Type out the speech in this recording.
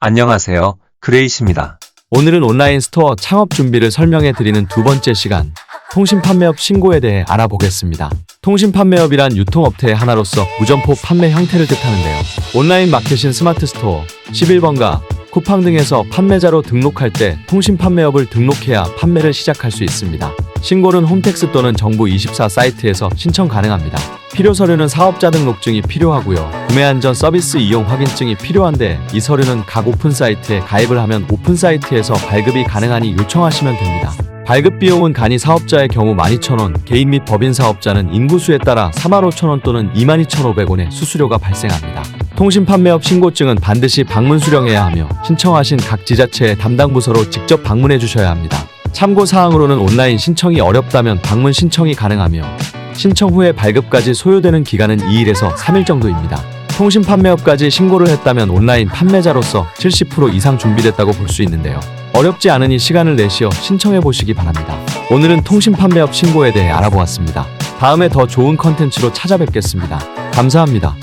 안녕하세요. 그레이십니다. 오늘은 온라인 스토어 창업 준비를 설명해 드리는 두 번째 시간, 통신 판매업 신고에 대해 알아보겠습니다. 통신 판매업이란 유통업체의 하나로서 무점포 판매 형태를 뜻하는데요. 온라인 마켓인 스마트 스토어, 11번가, 쿠팡 등에서 판매자로 등록할 때 통신 판매업을 등록해야 판매를 시작할 수 있습니다. 신고는 홈택스 또는 정부 24 사이트에서 신청 가능합니다. 필요 서류는 사업자 등록증이 필요하고요. 구매한 전 서비스 이용 확인증이 필요한데 이 서류는 각 오픈 사이트에 가입을 하면 오픈 사이트에서 발급이 가능하니 요청하시면 됩니다. 발급 비용은 간이 사업자의 경우 12,000원, 개인 및 법인 사업자는 인구수에 따라 45,000원 또는 22,500원의 수수료가 발생합니다. 통신 판매업 신고증은 반드시 방문 수령해야 하며 신청하신 각 지자체의 담당 부서로 직접 방문해 주셔야 합니다. 참고 사항으로는 온라인 신청이 어렵다면 방문 신청이 가능하며 신청 후에 발급까지 소요되는 기간은 2일에서 3일 정도입니다. 통신 판매업까지 신고를 했다면 온라인 판매자로서 70% 이상 준비됐다고 볼 수 있는데요. 어렵지 않으니 시간을 내시어 신청해 보시기 바랍니다. 오늘은 통신 판매업 신고에 대해 알아보았습니다. 다음에 더 좋은 컨텐츠로 찾아뵙겠습니다. 감사합니다.